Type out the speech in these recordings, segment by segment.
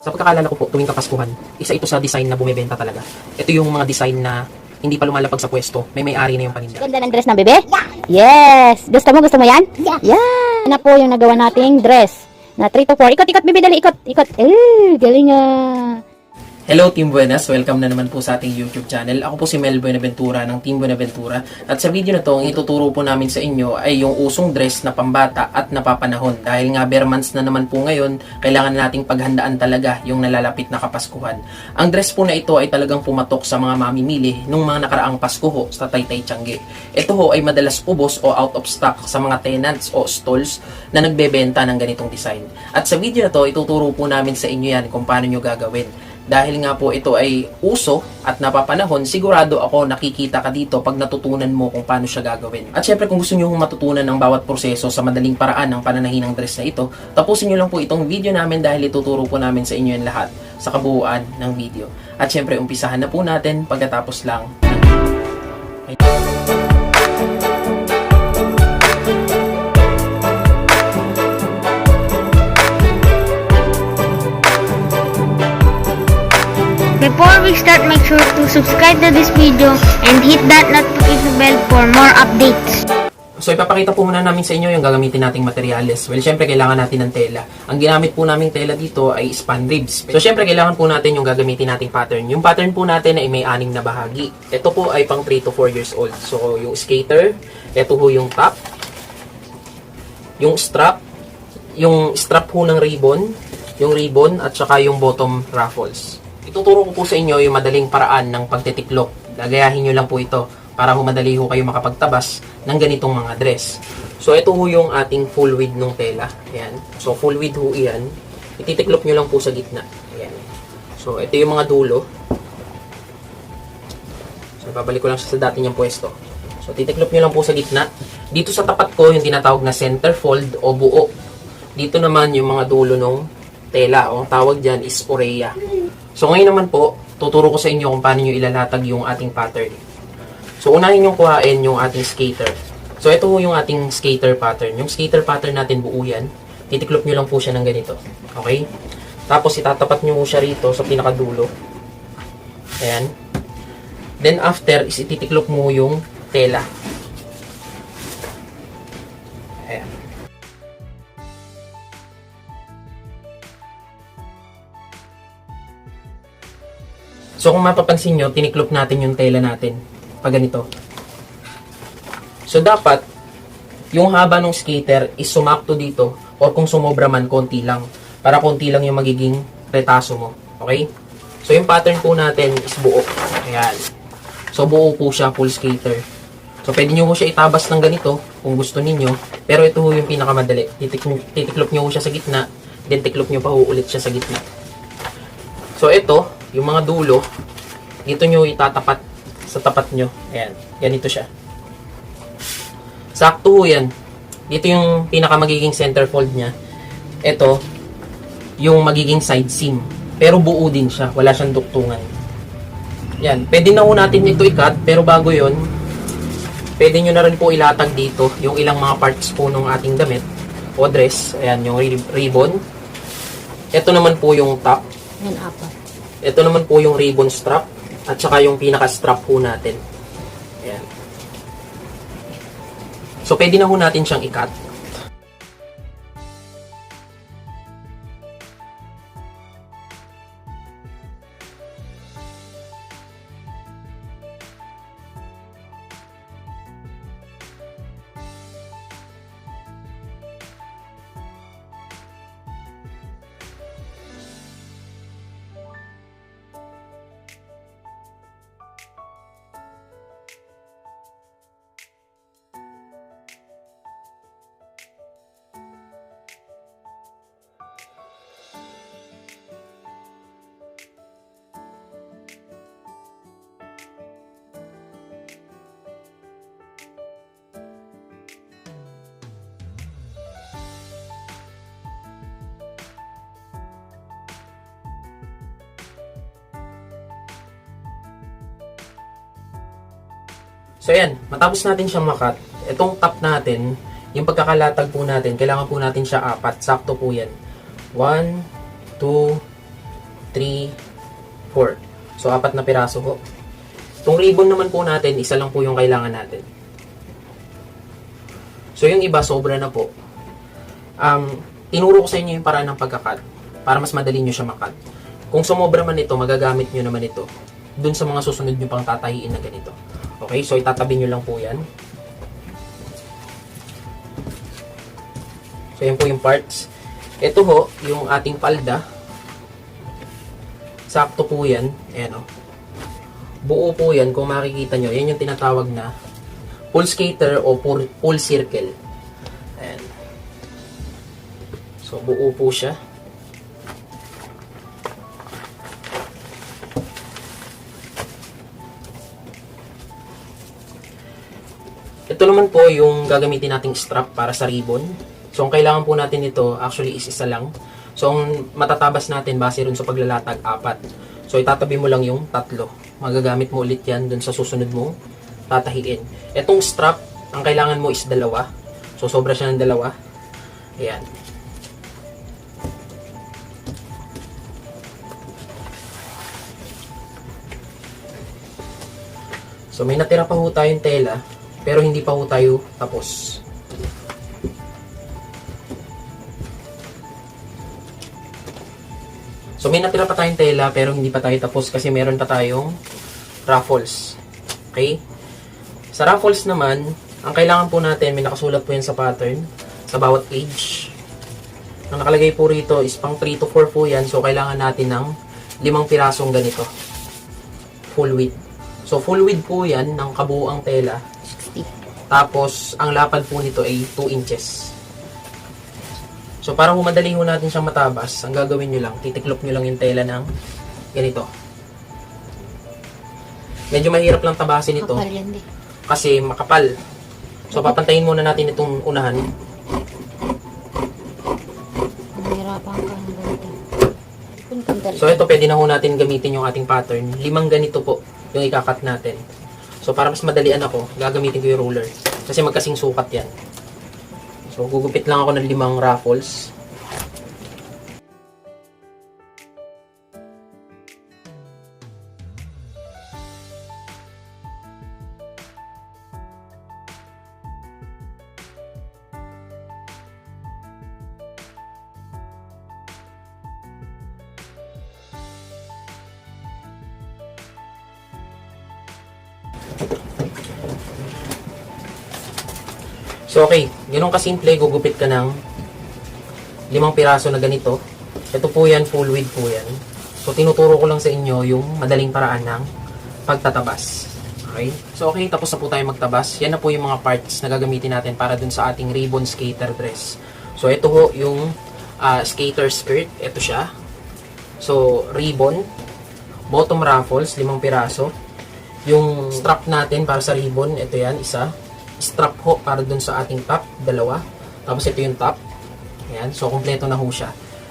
Sa pagkakalala ko po, tuwing kapaskuhan, isa ito sa design na bumibenta talaga. Ito yung mga design na hindi pa lumalapag sa pwesto, may may-ari na yung paninda. Ganda ng dress ng bebe? Yes! Gusto mo? Gusto mo yan? Yeah! Yeah! Ano po yung nagawa nating dress? Na 3 to 4. Ikot, ikot, bebe, dali, ikot, ikot. Eh, galing ah. Hello Team Buenas, welcome na naman po sa ating YouTube channel. Ako po si Mel Buenaventura ng Team Buenaventura. At sa video na to, ang ituturo po namin sa inyo ay yung usong dress na pambata at napapanahon. Dahil nga bare months na naman po ngayon, kailangan nating paghandaan talaga yung nalalapit na kapaskuhan. Ang dress po na ito ay talagang pumatok sa mga mamimili nung mga nakaraang Pasko ho sa Taytay Tiangge. Ito ho ay madalas ubos o out of stock sa mga tenants o stalls na nagbebenta ng ganitong design. At sa video na to, ituturo po namin sa inyo yan kung paano nyo gagawin. Dahil nga po ito ay uso at napapanahon, sigurado ako nakikita ka dito pag natutunan mo kung paano siya gagawin. At syempre kung gusto nyo matutunan ang bawat proseso sa madaling paraan ng pananahin ng dress na ito, tapusin nyo lang po itong video namin dahil ituturo po namin sa inyo yan lahat sa kabuuan ng video. At syempre umpisahan na po natin pagkatapos lang Before we start, make sure to subscribe to this video and hit that notification bell for more updates. So ipapakita po muna namin sa inyo yung gagamitin nating materyales. Well, syempre kailangan natin ng tela. Ang ginamit po naming tela dito ay span ribs. So syempre kailangan po natin yung gagamitin nating pattern. Yung pattern po natin ay may aning na bahagi. Ito po ay pang 3 to 4 years old. So yung skater, ito po yung top, yung strap, yung strap po ng ribbon, yung ribbon at saka yung bottom ruffles. Ituturo ko po sa inyo yung madaling paraan ng pagtitiklop. Lagayahin nyo lang po ito para ho madali ho kayo makapagtabas ng ganitong mga dress. So ito ho yung ating full width ng tela. Ayan. So full width ho iyan. Ititiklop nyo lang po sa gitna. Ayan. So ito yung mga dulo. So babalik ko lang sa dati niyang pwesto. So titiklop nyo lang po sa gitna. Dito sa tapat ko yung tinatawag na center fold o buo. Dito naman yung mga dulo ng tela. O ang tawag dyan is oreya. So ngayon naman po, tuturo ko sa inyo kung paano nyo ilalatag yung ating pattern. So unahin yung kuhain yung ating skater. So ito yung ating skater pattern. Yung skater pattern natin buo yan. Titiklop nyo lang po siya ng ganito. Okay? Tapos itatapat nyo siya rito sa pinakadulo. Ayan. Then after is ititiklop mo yung tela. So kung mapapansin nyo, tiniklop natin yung tela natin. Pag ganito. So dapat, yung haba ng skater is sumakto dito or kung sumobra man, konti lang. Para konti lang yung magiging retaso mo. Okay? So yung pattern po natin is buo. Ayan. So buo po siya, full skater. So pwede nyo po siya itabas ng ganito kung gusto ninyo. Pero ito ho yung pinakamadali. Titik, titiklop nyo ho siya sa gitna. Then tiklop nyo pa ulit siya sa gitna. So ito, yung mga dulo, dito nyo itatapat sa tapat nyo. Ayan, ganito siya. Sakto yan. Dito yung pinaka magiging center fold niya. Ito, yung magiging side seam. Pero buo din siya, wala siyang duktungan. Yan, pwede na ho natin ito i-cut, pero bago yon pwede nyo na rin po ilatag dito yung ilang mga parts po ng ating damit o dress. Ayan, yung ri- ribbon. Ito naman po yung top. Yan, apat. Ito naman po yung ribbon strap at saka yung pinaka-strap po natin. Ayan. So, pwede na ho natin siyang i-cut. So, ayan. Matapos natin siyang makat, itong top natin, yung pagkakalatag po natin, kailangan po natin siya apat. Sakto po yan. 1, 2, 3, 4. So, apat na piraso po. Itong ribbon naman po natin, isa lang po yung kailangan natin. So, yung iba, sobra na po. Um, tinuro ko sa inyo yung paraan ng pagkakat para mas madali nyo siya makat. Kung sumobra man ito, magagamit nyo naman ito dun sa mga susunod nyo pang tatahiin na ganito. Okay, so itatabi nyo lang po yan. So, yan po yung parts. Ito ho, yung ating palda. Sakto po yan. Ayan o. Buo po yan, kung makikita nyo. Yan yung tinatawag na full skater o full circle. Ayan. So, buo po siya. Ito naman po yung gagamitin nating strap para sa ribbon. So, ang kailangan po natin ito, actually is isa lang. So, ang matatabas natin base rin sa paglalatag, apat. So, itatabi mo lang yung tatlo. Magagamit mo ulit yan dun sa susunod mong tatahiin. Itong strap, ang kailangan mo is dalawa. So, sobra siya ng dalawa. Ayan. So, may natira pa ho tayong tela, pero hindi pa ho tayo tapos. So, may natira pa tayong tela, pero hindi pa tayo tapos kasi meron pa tayong ruffles. Okay? Sa ruffles naman, ang kailangan po natin, may nakasulat po yan sa pattern, sa bawat age. Ang nakalagay po rito is pang 3 to 4 po yan, so kailangan natin ng limang pirasong ganito. Full width. So, full width po yan ng kabuuang tela. 60. Tapos, ang lapad po nito ay 2 inches. So, para ho madali ho natin siyang matabas, ang gagawin nyo lang, titiklop nyo lang yung tela ng ganito. Medyo mahirap lang tabasin ito Kapal yan di. kasi makapal. So, papantayin muna natin itong unahan. Nahirapan ka ng ganito. So, ito pwede na ho natin gamitin yung ating pattern. Limang ganito po yung ikakat natin. So, para mas madalian ako, gagamitin ko yung ruler. Kasi magkasing sukat yan. So, gugupit lang ako ng limang raffles. So, okay. Ganun kasimple, gugupit ka ng limang piraso na ganito. Ito po yan, full width po yan. So, tinuturo ko lang sa inyo yung madaling paraan ng pagtatabas. Okay? So, okay, tapos na po tayo magtabas. Yan na po yung mga parts na gagamitin natin para dun sa ating ribbon skater dress. So, ito ho yung ah, skater skirt. Ito siya. So, ribbon, bottom ruffles, limang piraso. Yung strap natin para sa ribbon, ito yan, isa. Strap ho para dun sa ating top, dalawa. Tapos ito yung top. Ayan, so kompleto na ho siya.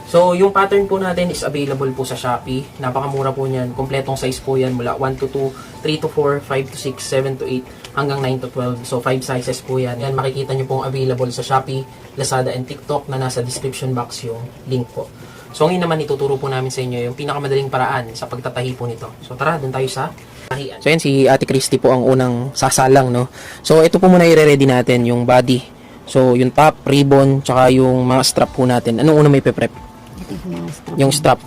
So, yung pattern po natin is available po sa Shopee. Napakamura po niyan. Kompletong size po yan mula 1 to 2, 3 to 4, 5 to 6, 7 to 8, hanggang 9 to 12. So, 5 sizes po yan. Yan, makikita nyo pong available sa Shopee, Lazada, and TikTok na nasa description box yung link po. So, ngayon naman ituturo po namin sa inyo yung pinakamadaling paraan sa pagtatahi po nito. So, tara, dun tayo sa. So, yan si Ate Christy po ang unang sasalang, no? So, ito po muna i-ready natin yung body. So, yung top, ribbon, tsaka yung mga strap po natin. Anong una may pe-prep? Yung strap.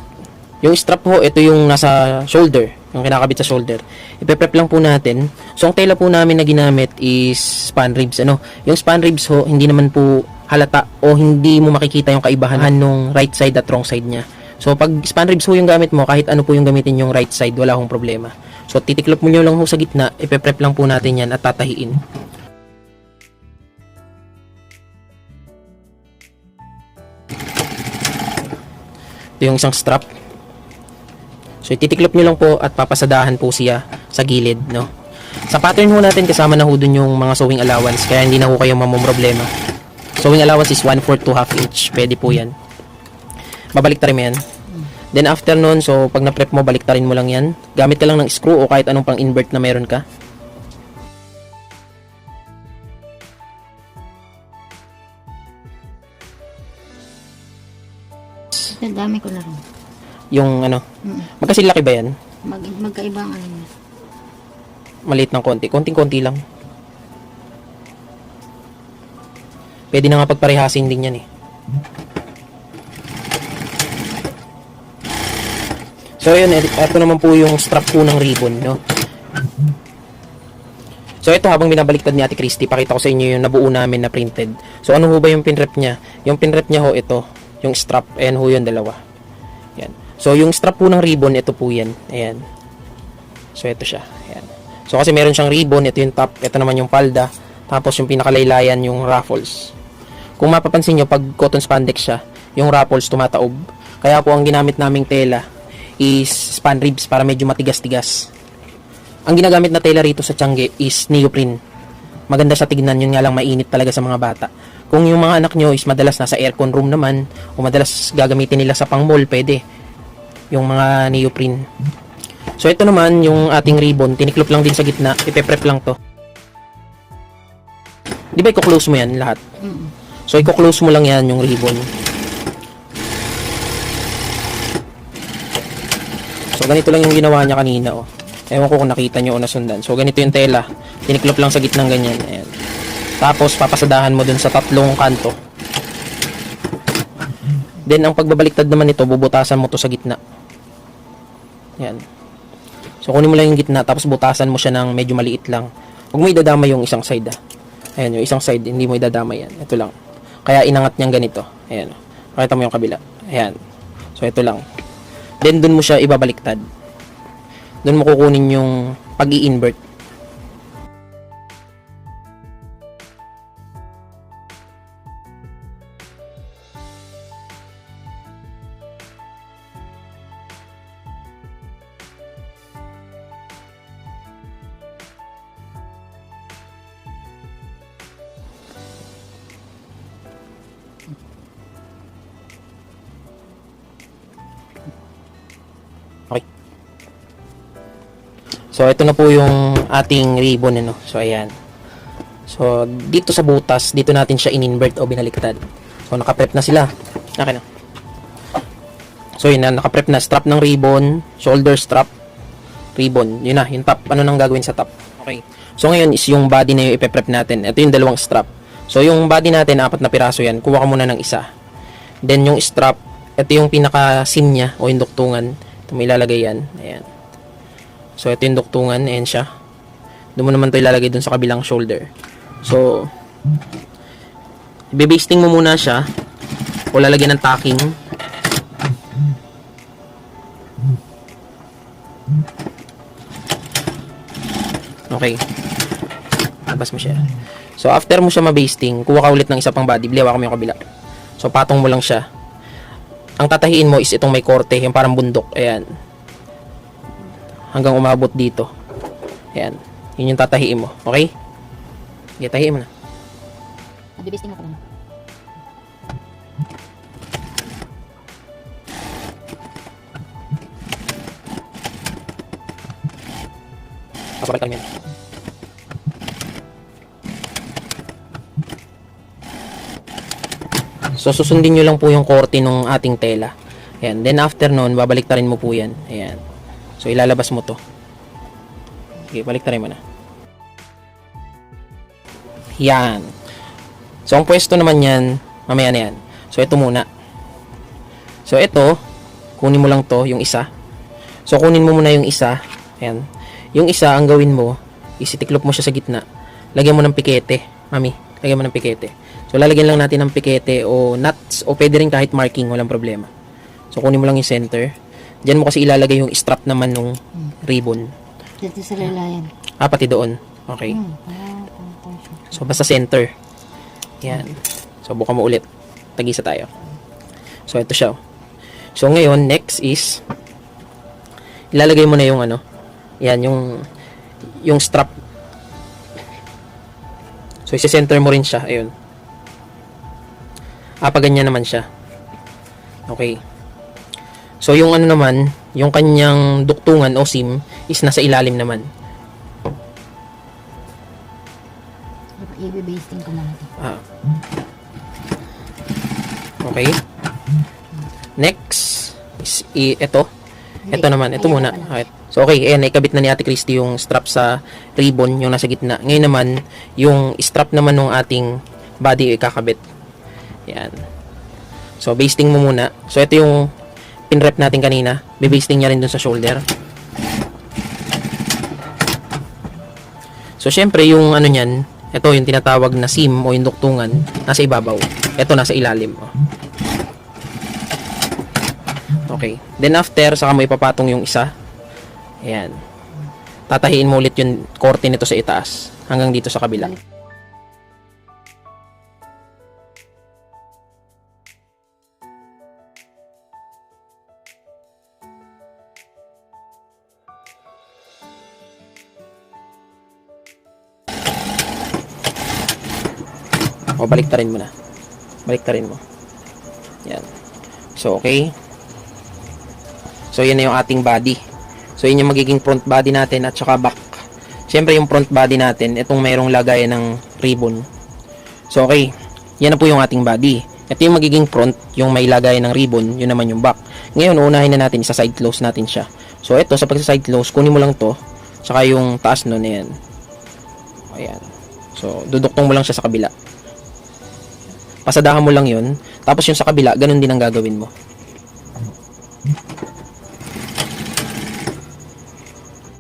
Yung strap. Ho, ito yung nasa shoulder. Yung kinakabit sa shoulder. Ipe-prep lang po natin. So, ang tela po namin na ginamit is span ribs. Ano? Yung span ribs ho, hindi naman po halata o hindi mo makikita yung kaibahan nung right side at wrong side niya. So, pag span ribs ho yung gamit mo, kahit ano po yung gamitin yung right side, wala akong problema. So, titiklop mo nyo lang ho sa gitna, ipe-prep lang po natin yan at tatahiin. Ito yung isang strap. So, ititiklop nyo lang po at papasadahan po siya sa gilid, no? Sa pattern ho natin, kasama na ho dun yung mga sewing allowance, kaya hindi na ho kayo mamumroblema. Sewing allowance is 1 4 to half inch. Pwede po yan. Babalik ta rin mo yan. Then after nun, so pag na-prep mo, balik rin mo lang yan. Gamit ka lang ng screw o kahit anong pang invert na meron ka. Ang dami ko rin. Yung ano, Mm. laki ba yan? Mag, magkaiba ang ano niya. Maliit ng konti. Konting-konti lang. Pwede na nga pagparehasin din yan eh. So, yun. Ito naman po yung strap po ng ribbon, no? So, ito habang binabaliktad ni Ate Christy, pakita ko sa inyo yung nabuo namin na printed. So, ano ho ba yung pinrep niya? Yung pinrep niya ho, ito. Yung strap. Ayan ho yung dalawa. Yan. So, yung strap po ng ribbon, ito po yan. Ayan. So, ito siya. Ayan. So, kasi meron siyang ribbon, ito yung top, ito naman yung palda, tapos yung pinakalaylayan, yung ruffles. Kung mapapansin nyo, pag cotton spandex siya, yung ruffles tumataob. Kaya po ang ginamit naming tela is span ribs para medyo matigas-tigas. Ang ginagamit na tela rito sa Tiangge is neoprene. Maganda siya tignan, yun nga lang mainit talaga sa mga bata. Kung yung mga anak nyo is madalas nasa aircon room naman, o madalas gagamitin nila sa pang mall, pwede. Yung mga neoprene. So ito naman yung ating ribbon, tiniklop lang din sa gitna, ipe-prep lang to. Di ba i-close mo yan lahat? So i-close mo lang yan yung ribbon. So ganito lang yung ginawa niya kanina oh. Ewan ko kung nakita nyo o nasundan. So ganito yung tela, tiniklop lang sa gitnang ganyan. Ayan. Tapos papasadahan mo dun sa tatlong kanto. Then ang pagbabaliktad naman nito, bubutasan mo to sa gitna. Yan. So kunin mo lang yung gitna tapos butasan mo siya ng medyo maliit lang. Huwag mo idadama yung isang side ah. Ayan, yung isang side hindi mo idadama yan. Ito lang. Kaya inangat niyang ganito. Ayan. Pakita mo yung kabila. Ayan. So ito lang. Then dun mo siya ibabaliktad. Dun mo kukunin yung pag-i-invert. So, ito na po yung ating ribbon, ano. So, ayan. So, dito sa butas, dito natin siya in-invert o binaliktad. So, nakaprep na sila. Okay na. So, yun na. Nakaprep na. Strap ng ribbon, shoulder strap, ribbon. Yun na, yung top. Ano nang gagawin sa top? Okay. So, ngayon is yung body na yung ipe-prep natin. Ito yung dalawang strap. So, yung body natin, apat na piraso yan. Kuha ka muna ng isa. Then, yung strap, ito yung pinaka-sim niya o yung duktungan. Ito may ilalagay yan. Ayan. So, ito yung duktungan. Ayan siya. Doon mo naman ito ilalagay dun sa kabilang shoulder. So, ibibasting mo muna siya o lalagyan ng tacking. Okay. Labas mo siya. So, after mo siya mabasting, kuha ka ulit ng isa pang body. Biliwa mo yung kabila. So, patong mo lang siya. Ang tatahiin mo is itong may korte, yung parang bundok. Ayan. Hanggang umabot dito. Ayan. Yun yung tatahiin mo. Okay? Sige, tahiin mo na. Nabibisting ako lang. Papakita mo yan. So, susundin nyo lang po yung korte ng ating tela. Ayan. Then, after nun, babalik rin mo po yan. Ayan. So, ilalabas mo to. Okay, balik rin mo na. Yan. So, ang pwesto naman yan, mamaya na yan. So, ito muna. So, ito, kunin mo lang to, yung isa. So, kunin mo muna yung isa. Ayan. Yung isa, ang gawin mo, isitiklop mo siya sa gitna. Lagyan mo ng pikete. Mami, lagyan mo ng pikete. So, lalagyan lang natin ng pikete o nuts o pwede rin kahit marking, walang problema. So, kunin mo lang yung center. Diyan mo kasi ilalagay yung strap naman nung ribbon. Dito sa lalayan. Ah, pati doon. Okay. Hmm. So, basta center. Yan. So, buka mo ulit. Tagisa tayo. So, ito siya. So, ngayon, next is, ilalagay mo na yung ano, yan, yung, yung strap. So, isi-center mo rin siya. Ayun. Ah, pag ganyan naman siya. Okay. So, yung ano naman, yung kanyang duktungan o sim is nasa ilalim naman. Ibibasting ko na natin. Ah. Okay. Next. is, i, ito. Ito naman, ito muna. Okay. So, okay, ayan, naikabit na ni Ate Christy yung strap sa ribbon, yung nasa gitna. Ngayon naman, yung strap naman ng ating body ay kakabit. Yan. So, basting mo muna. So, ito yung pinrep natin kanina. Bibasting niya rin dun sa shoulder. So, syempre, yung ano niyan, ito yung tinatawag na seam o yung duktungan, nasa ibabaw. Ito, nasa ilalim. Oh. Okay. Then after, saka mo ipapatong yung isa. Ayan. Tatahiin mo ulit yung korte nito sa itaas hanggang dito sa kabila. Baliktarin mo na. Baliktarin mo. Yan. So, okay. So, yun na yung ating body. So, yun yung magiging front body natin at saka back. Siyempre, yung front body natin, itong mayroong lagayan ng ribbon. So, okay. Yan na po yung ating body. Ito yung magiging front, yung may lagayan ng ribbon, yun naman yung back. Ngayon, unahin na natin, sa side close natin siya. So, ito, sa pagsa-side close, kunin mo lang to, saka yung taas nun, ayan. Ayan. So, duduktong mo lang siya sa kabila. Pasadahan mo lang yun. Tapos yung sa kabila, ganun din ang gagawin mo.